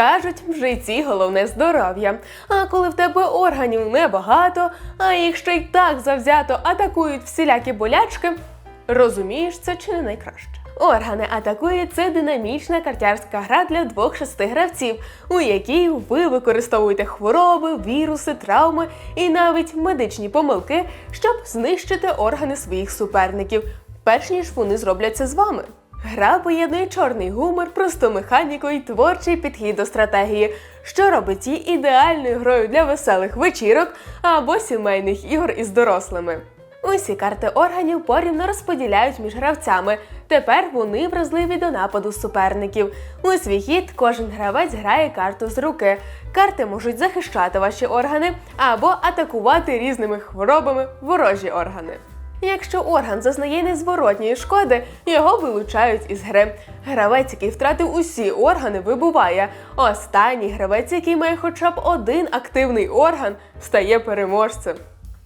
Кажуть, в житті головне здоров'я. А коли в тебе органів небагато, а їх ще й так завзято атакують всілякі болячки, розумієш, це чи не найкраще. Органи атакує це динамічна картярська гра для двох-шести гравців, у якій ви використовуєте хвороби, віруси, травми і навіть медичні помилки, щоб знищити органи своїх суперників, перш ніж вони зроблять це з вами. Гра поєднує чорний гумор, просту механіку і творчий підхід до стратегії, що робить її ідеальною грою для веселих вечірок або сімейних ігор із дорослими. Усі карти органів порівно розподіляють між гравцями. Тепер вони вразливі до нападу суперників. У свій хід кожен гравець грає карту з руки. Карти можуть захищати ваші органи або атакувати різними хворобами ворожі органи. Якщо орган зазнає незворотньої шкоди, його вилучають із гри. Гравець, який втратив усі органи, вибуває. Останній гравець, який має хоча б один активний орган, стає переможцем.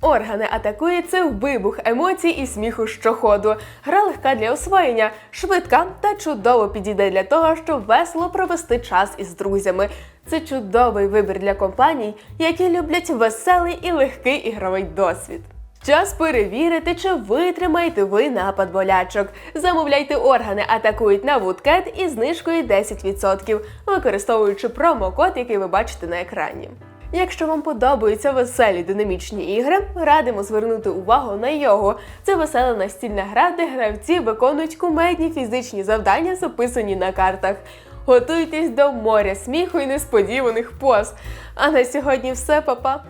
Органи атакує це вибух емоцій і сміху щоходу. Гра легка для освоєння, швидка та чудово підійде для того, щоб весело провести час із друзями. Це чудовий вибір для компаній, які люблять веселий і легкий ігровий досвід. Час перевірити, чи витримаєте ви напад болячок. Замовляйте органи атакують на Woodcat із знижкою 10%, використовуючи промокод, який ви бачите на екрані. Якщо вам подобаються веселі динамічні ігри, радимо звернути увагу на його. Це весела настільна гра, де гравці виконують кумедні фізичні завдання, записані на картах. Готуйтесь до моря сміху і несподіваних поз. А на сьогодні все, папа.